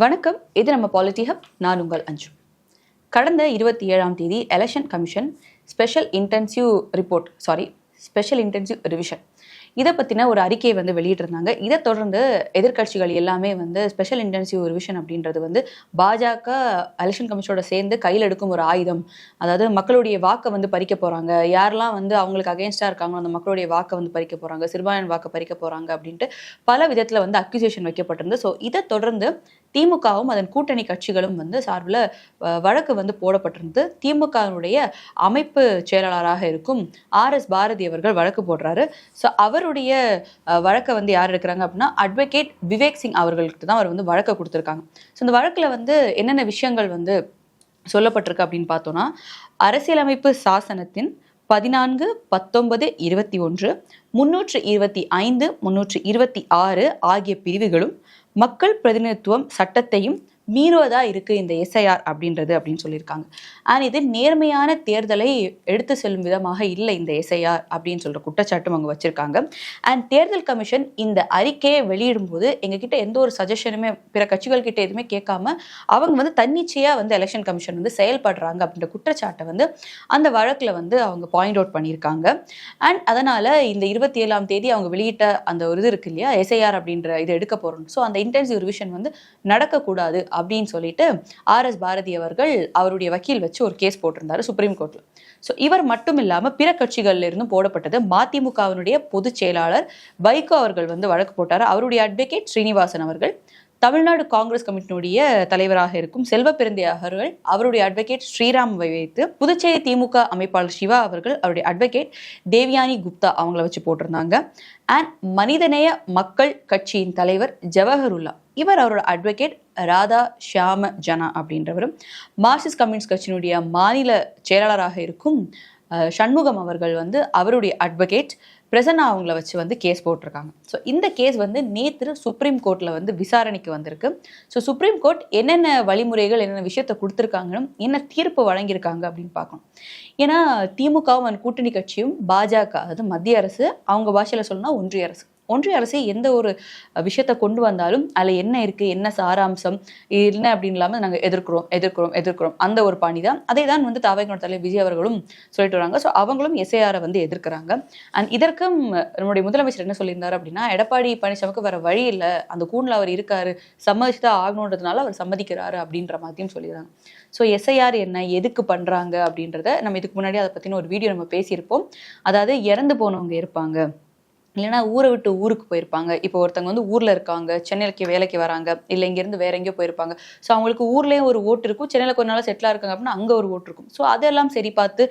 வணக்கம் இது நம்ம பாலிட்டி ஹப் நான் உங்கள் அஞ்சு. கடந்த இருபத்தி ஏழாம் தேதி election commission special intensive report sorry special intensive revision இதை பற்றின ஒரு அறிக்கையை வந்து வெளியிட்டிருந்தாங்க. இதை தொடர்ந்து எதிர்க்கட்சிகள் எல்லாமே வந்து ஸ்பெஷல் இன்டென்சிவ் ரிவிஷன் அப்படின்றது வந்து பாஜக எலெக்ஷன் கமிஷனோட சேர்ந்து கையில் எடுக்கும் ஒரு ஆயுதம். அதாவது மக்களுடைய வாக்கை வந்து பறிக்க போகிறாங்க யாரெல்லாம் வந்து அவங்களுக்கு அகேன்ஸ்டாக இருக்காங்களோ அந்த மக்களுடைய வாக்கை வந்து பறிக்க போகிறாங்க சிறுபான்மையின் வாக்கை பறிக்க போகிறாங்க அப்படின்ட்டு பல விதத்தில் வந்து அக்யூசேஷன் வைக்கப்பட்டிருந்து ஸோ இதை தொடர்ந்து திமுகவும் அதன் கூட்டணி கட்சிகளும் வந்து சார்பில் வழக்கு வந்து போடப்பட்டிருந்து திமுகவினுடைய அமைப்பு செயலாளராக இருக்கும் ஆர் எஸ் பாரதி அவர்கள் வழக்கு போடுறாரு. ஸோ அவருடைய வழக்கை வந்து யார் எடுக்கிறாங்க அப்படின்னா அட்வொகேட் விவேக் சிங் அவர்களுக்கு தான் அவர் வந்து வழக்கை கொடுத்துருக்காங்க. ஸோ இந்த வழக்கில் வந்து என்னென்ன விஷயங்கள் வந்து சொல்லப்பட்டிருக்கு அப்படின்னு பார்த்தோன்னா அரசியலமைப்பு சாசனத்தின் பதினான்கு பத்தொன்பது இருபத்தி ஒன்று முன்னூற்று இருபத்தி ஐந்து முன்னூற்று இருபத்தி ஆறு ஆகிய பிரிவுகளும் மக்கள் பிரதிநிதித்துவம் சட்டத்தையும் மீறுவதா இருக்கு இந்த எஸ்ஐஆர் அப்படின்றது அப்படின்னு சொல்லியிருக்காங்க. அண்ட் இது நேர்மையான தேர்தலை எடுத்து செல்லும் விதமாக இல்லை இந்த எஸ்ஐஆர் அப்படின்னு சொல்ற குற்றச்சாட்டும் அவங்க வச்சிருக்காங்க. அண்ட் தேர்தல் கமிஷன் இந்த அறிக்கையை வெளியிடும்போது எங்ககிட்ட எந்த ஒரு சஜஷனுமே பிற கட்சிகள் கிட்ட எதுவுமே கேட்காம அவங்க வந்து தன்னிச்சையா வந்து எலெக்ஷன் கமிஷன் வந்து செயல்படுறாங்க அப்படின்ற குற்றச்சாட்டை வந்து அந்த வழக்கில் வந்து அவங்க பாயிண்ட் அவுட் பண்ணியிருக்காங்க. அண்ட் அதனால இந்த இருபத்தி ஏழாம் தேதி அவங்க வெளியிட்ட அந்த ஒரு இது இருக்கு இல்லையா? எஸ்ஐஆர் அப்படின்ற இது எடுக்க போறோம். ஸோ அந்த இன்டென்சிவ் ரிவிஷன் வந்து நடக்கக்கூடாது அப்படின்னு சொல்லிட்டு ஆர் எஸ் பாரதி அவர்கள் அவருடைய வக்கீல் வச்சு ஒரு கேஸ் போட்டிருந்தாரு சுப்ரீம் கோர்ட்ல ஸோ இவர் மட்டும் இல்லாமல் பிற கட்சிகளில் இருந்தும் போடப்பட்டது மதிமுகவினுடைய பொதுச் செயலாளர் வைகோ அவர்கள் வந்து வழக்கு போட்டார். அவருடைய அட்வொகேட் ஸ்ரீனிவாசன் அவர்கள் தமிழ்நாடு காங்கிரஸ் கமிட்டியினுடைய தலைவராக இருக்கும் செல்வ அவர்கள் அவருடைய அட்வொகேட் ஸ்ரீராம் வைத்து புதுச்சேரி திமுக அமைப்பாளர் சிவா அவர்கள் அவருடைய அட்வொகேட் தேவியானி குப்தா அவங்கள வச்சு போட்டிருந்தாங்க. அண்ட் மனிதநேய மக்கள் கட்சியின் தலைவர் ஜவஹருல்லா இவர் அவரோட அட்வொகேட் ராதா ஷியாம ஜனா அப்படின்றவரும் மார்க்சிஸ்ட் கம்யூனிஸ்ட் கட்சியினுடைய மாநில செயலாளராக இருக்கும் சண்முகம் அவர்கள் வந்து அவருடைய அட்வொகேட் பிரசன்னா அவங்கள வச்சு வந்து கேஸ் போட்டிருக்காங்க. ஸோ இந்த கேஸ் வந்து நேற்று சுப்ரீம் கோர்ட்டில் வந்து விசாரணைக்கு வந்திருக்கு. ஸோ சுப்ரீம் கோர்ட் என்னென்ன வழிமுறைகள் என்னென்ன விஷயத்த கொடுத்துருக்காங்கன்னு என்ன தீர்ப்பு வழங்கியிருக்காங்க அப்படின்னு பார்க்கணும். ஏன்னா திமுகவும் அந்த கூட்டணி கட்சியும் பாஜக அதாவது மத்திய அரசு அவங்க பாஷையில் சொல்லணும்னா ஒன்றிய அரசு. ஒன்றிய அரசு எந்த ஒரு விஷயத்தை கொண்டு வந்தாலும் அதில் என்ன இருக்குது என்ன சாராம்சம் என்ன அப்படின்னு இல்லாமல் நாங்கள் எதிர்க்கிறோம் எதிர்க்கிறோம் எதிர்க்கிறோம். அந்த ஒரு பாணி தான். அதே தான் வந்து தாவகனோட தலைவர் விஜய் அவர்களும் சொல்லிட்டு வராங்க. ஸோ அவங்களும் எஸ்ஏஆரை வந்து எதிர்க்கிறாங்க. அண்ட் இதற்கும் நம்முடைய முதலமைச்சர் என்ன சொல்லியிருந்தாரு அப்படின்னா எடப்பாடி பழனிசாமிக்கு வேற வழி இல்லை. அந்த கூண்டில் அவர் இருக்காரு. சம்மதிச்சு தான் ஆகணுன்றதுனால அவர் சம்மதிக்கிறாரு அப்படின்ற மாதிரியும் சொல்லிடுறாங்க ஸோ எஸ்ஐஆர் என்ன எதுக்கு பண்ணுறாங்க அப்படின்றத நம்ம இதுக்கு முன்னாடி அதை பற்றின ஒரு வீடியோ நம்ம பேசியிருப்போம். அதாவது இறந்து போனவங்க இருப்பாங்க. இல்லைன்னா ஊரை விட்டு ஊருக்கு போயிருப்பாங்க. இப்போ ஒருத்தவங்க வந்து ஊர்ல இருக்காங்க சென்னைக்கு வேலைக்கு வராங்க இல்லை இங்கேருந்து வேற எங்கேயோ போயிருப்பாங்க. ஸோ அவங்களுக்கு ஊர்லேயும் ஒரு ஓட்டு இருக்கும். சென்னையில் கொஞ்ச நாள் செட்டிலாக இருக்காங்க அப்படின்னா அங்கே ஒரு ஓட்டு இருக்கும். ஸோ அதெல்லாம் சரி பார்த்து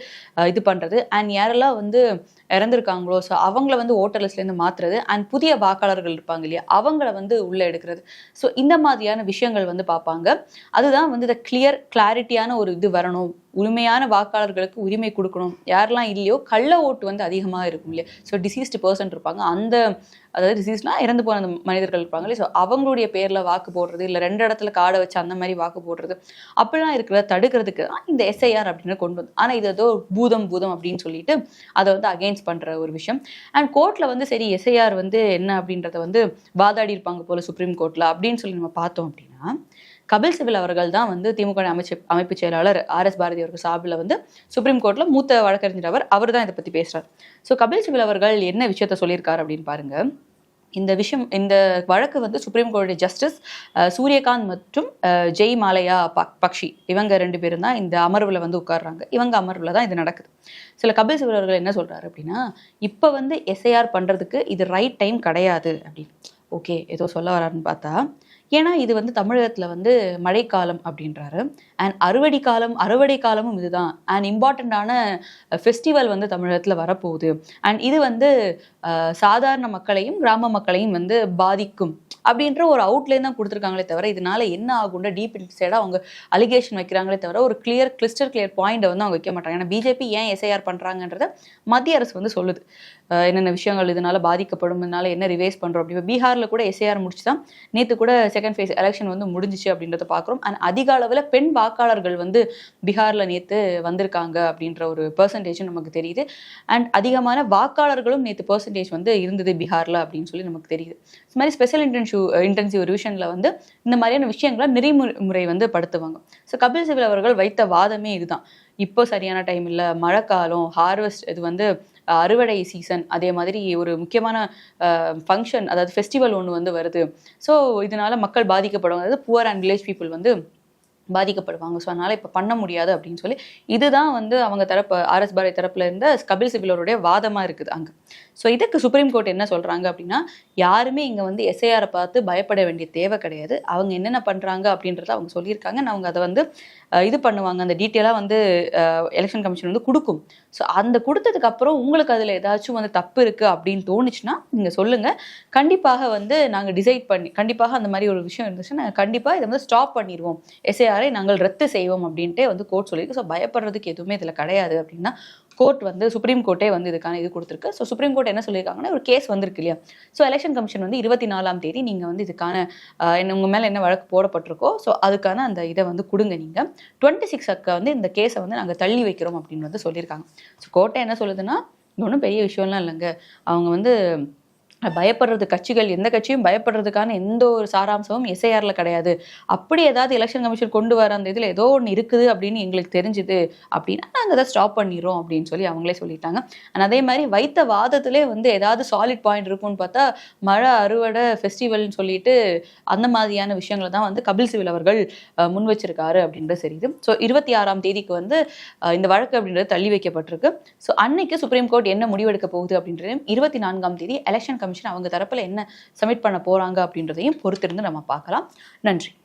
இது பண்ணுறது அண்ட் யாரெல்லாம் வந்து இறந்துருக்காங்களோ? ஸோ அவங்கள வந்து ஓட்டர் லிஸ்ட்லேருந்து மாற்றுறது அண்ட் புதிய வாக்காளர்கள் இருப்பாங்க இல்லையா? அவங்கள வந்து உள்ளே எடுக்கிறது. ஸோ இந்த மாதிரியான விஷயங்கள் வந்து பார்ப்பாங்க. அதுதான் வந்து இந்த கிளியர் கிளாரிட்டியான ஒரு இது வரணும். உரிமையான வாக்காளர்களுக்கு உரிமை கொடுக்கணும். யாரெல்லாம் இல்லையோ கள்ள ஓட்டு வந்து அதிகமாக இருக்கும் இல்லையா? ஸோ டிசீஸ்டு பர்சன் இருப்பாங்க. அந்த அதாவது டிசீஸ்னா இறந்து போன அந்த மனிதர்கள் இருப்பாங்க இல்லையா? ஸோ அவங்களுடைய பேரில் வாக்கு போடுறது இல்லை ரெண்டு இடத்துல காடை வச்சு அந்த மாதிரி வாக்கு போடுறது. அப்படிலாம் இருக்கிறத தடுக்கிறதுக்கு தான் இந்த எஸ்ஐஆர் அப்படின்னு கொண்டு வந்து ஆனால் இது ஏதோ பூதம் பூதம் அப்படின்னு சொல்லிட்டு அதை வந்து அகைன் அகெயின்ஸ்ட் பண்ணுற ஒரு விஷயம். அண்ட் கோர்ட்டில் வந்து சரி எஸ்ஐஆர் வந்து என்ன அப்படின்றத வந்து வாதாடி இருப்பாங்க போல சுப்ரீம் கோர்ட்டில் அப்படின்னு சொல்லி நம்ம பார்த்தோம் அப்படின்னா கபில் சிபில் அவர்கள் தான் வந்து திமுக அமைச்சு அமைப்பு செயலாளர் ஆர் எஸ் பாரதி அவர்கள் சார்பில் வந்து சுப்ரீம் கோர்ட்டில் மூத்த வழக்கறிஞர் அவர் அவர் தான் இதை பற்றி பேசுறார். ஸோ கபில் சிபில் அவர்கள் என்ன விஷயத்த சொல்லியிருக்காரு அப்படின்னு பாருங்க. இந்த விஷயம் இந்த வழக்கு வந்து சுப்ரீம் கோர்ட்டு ஜஸ்டிஸ் சூரியகாந்த் மற்றும் ஜெய் மாலையா பக்ஷி இவங்க ரெண்டு பேரும் தான் இந்த அமர்வில் வந்து உட்கார்றாங்க. இவங்க அமர்வில் தான் இது நடக்குது. சில கபில் சிபில் அவர்கள் என்ன சொல்கிறாரு அப்படின்னா இப்போ வந்து எஸ்ஐஆர் பண்ணுறதுக்கு இது ரைட் டைம் கிடையாது அப்படின்னு. ஓகே ஏதோ சொல்ல வராருன்னு பார்த்தா ஏன்னா இது வந்து தமிழகத்தில் வந்து மழைக்காலம் அப்படின்றாரு. அண்ட் அறுவடை காலம் அறுவடை காலமும் இதுதான். அண்ட் இம்பார்ட்டண்ட்டான ஃபெஸ்டிவல் வந்து தமிழகத்தில் வரப்போகுது. அண்ட் இது வந்து சாதாரண மக்களையும் கிராம மக்களையும் வந்து பாதிக்கும். அப்படின்ற ஒரு அவுட்லைன் தான் கொடுத்துருக்காங்களே தவிர இதனால என்ன ஆகும்ன்ற டீப் இன்சைடாக அவங்க அலிகேஷன் வைக்கிறாங்களே தவிர ஒரு கிளியர் கிளிஸ்டர் கிளியர் பாயிண்டை வந்து அவங்க வைக்க மாட்டாங்க. ஏன்னா பிஜேபி ஏன் எஸ்ஐஆர் பண்ணுறாங்கன்றத மத்திய அரசு வந்து சொல்லுது. என்னென்ன விஷயங்கள் இதனால பாதிக்கப்படும் இதனால என்ன ரிவைஸ் பண்ணுறோம் அப்படி இப்போ பீகாரில் கூட எஸ்ஏஆர் முடிச்சு தான் நேற்று கூட செகண்ட் ஃபேஸ் எலெக்ஷன் வந்து முடிஞ்சிச்சு அப்படின்றத பார்க்குறோம் அண்ட் அதிக அளவில் பெண் வாக்காளர்கள் வந்து பீகாரில் நேற்று வந்திருக்காங்க அப்படின்ற ஒரு பெர்சன்டேஜும் நமக்கு தெரியுது. அண்ட் அதிகமான வாக்காளர்களும் நேற்று பர்சன்டேஜ் வந்து இருந்தது பீகாரில் அப்படின்னு சொல்லி நமக்கு தெரியுது. இது மாதிரி ஸ்பெஷல் இன்டென்சிவ் இன்டென்சிவ் ரிவிஷனில் வந்து இந்த மாதிரியான விஷயங்களை நெறிமுறை வந்து படுத்துவாங்க. ஸோ கபில் சிபில் அவர்கள் வைத்த வாதமே இதுதான். இப்போ சரியான டைம் இல்லை மழைக்காலம் ஹார்வெஸ்ட் இது வந்து அறுவடை சீசன் அதே மாதிரி ஒரு முக்கியமான ஃபங்க்ஷன் அதாவது ஃபெஸ்டிவல் ஒன்று வந்து வருது. ஸோ இதனால மக்கள் பாதிக்கப்படுவாங்க. அதாவது புவர் அண்ட் வில்லேஜ் பீப்புள் வந்து பாதிக்கப்படுவாங்க. ஸோ அதனால் இப்போ பண்ண முடியாது அப்படின்னு சொல்லி இதுதான் வந்து அவங்க தரப்பு ஆர்எஸ் பாரதி தரப்புல இருந்த கபில் சிபிலருடைய வாதமாக இருக்குது அங்கே. ஸோ இதுக்கு சுப்ரீம் கோர்ட் என்ன சொல்கிறாங்க அப்படின்னா யாருமே இங்கே வந்து எஸ்ஐஆரை பார்த்து பயப்பட வேண்டிய தேவை கிடையாது. அவங்க என்னென்ன பண்ணுறாங்க அப்படின்றத அவங்க சொல்லியிருக்காங்க. அவங்க அதை வந்து இது பண்ணுவாங்க. அந்த டீட்டெயிலாக வந்து எலெக்ஷன் கமிஷன் வந்து கொடுக்கும். ஸோ அந்த கொடுத்ததுக்கு அப்புறம் உங்களுக்கு அதில் ஏதாச்சும் வந்து தப்பு இருக்குது அப்படின்னு தோணுச்சுன்னா நீங்கள் சொல்லுங்கள் கண்டிப்பாக வந்து நாங்கள் டிசைட் பண்ணி கண்டிப்பாக அந்த மாதிரி ஒரு விஷயம் இருந்துச்சுன்னா நாங்கள் கண்டிப்பாக இதை வந்து ஸ்டாப் பண்ணிடுவோம். எஸ்ஏஆரை நாங்கள் ரத்து செய்வோம் அப்படின்ட்டு வந்து கோர்ட் சொல்லியிருக்கு. ஸோ பயப்படுறதுக்கு எதுவுமே இதில் கிடையாது அப்படின்னா கோர்ட் வந்து சுப்ரீம் கோர்ட்டே வந்து இதுக்கான இது கொடுத்துருக்கு. ஸோ சுப்ரீம் கோர்ட் என்ன சொல்லியிருக்காங்கன்னா ஒரு கேஸ் வந்திருக்கு இல்லையா? ஸோ எலெக்ஷன் கமிஷன் வந்து இருபத்தி நாலாம் தேதி நீங்கள் வந்து இதுக்கான என்ன உங்கள் மேலே என்ன வழக்கு போடப்பட்டிருக்கோ ஸோ அதுக்கான அந்த இதை வந்து கொடுங்க நீங்கள் டுவெண்ட்டி சிக்ஸ் அக்க வந்து இந்த கேஸை வந்து நாங்கள் தள்ளி வைக்கிறோம் அப்படின்னு வந்து சொல்லியிருக்காங்க. ஸோ கோர்ட்டை என்ன சொல்லுதுன்னா ஒன்றும் பெரிய விஷயம்லாம் இல்லைங்க. அவங்க வந்து பயப்படுறது கட்சிகள் எந்த கட்சியும் பயப்படுறதுக்கான எந்த ஒரு சாராம்சமும் எஸ்ஐஆர்ல கிடையாது. அப்படி ஏதாவது எலெக்ஷன் கமிஷன் கொண்டு வர அந்த இதில் ஏதோ ஒன்று இருக்குது அப்படின்னு எங்களுக்கு தெரிஞ்சுது அப்படின்னா நாங்கள் அதை ஸ்டாப் பண்ணிடுறோம் அப்படின்னு சொல்லி அவங்களே சொல்லிட்டாங்க. ஆனால் அதே மாதிரி வைத்த வாதத்திலே வந்து ஏதாவது சாலிட் பாயிண்ட் இருக்கும்னு பார்த்தா மழை அறுவடை ஃபெஸ்டிவல்னு சொல்லிட்டு அந்த மாதிரியான விஷயங்களை தான் வந்து கபில் சிவில் அவர்கள் முன் வச்சிருக்காரு அப்படின்றது தெரியுது. ஸோ இருபத்தி ஆறாம் தேதிக்கு வந்து இந்த வழக்கு அப்படின்றது தள்ளி வைக்கப்பட்டிருக்கு. ஸோ அன்னைக்கு சுப்ரீம் கோர்ட் என்ன முடிவெடுக்க போகுது அப்படின்றது இருபத்தி நான்காம் தேதி எலெக்ஷன் கமிஷன் அவங்க தரப்பில் என்ன சப்மிட் பண்ண போறாங்க அப்படின்றதையும் பொறுத்திருந்து நம்ம பார்க்கலாம். நன்றி.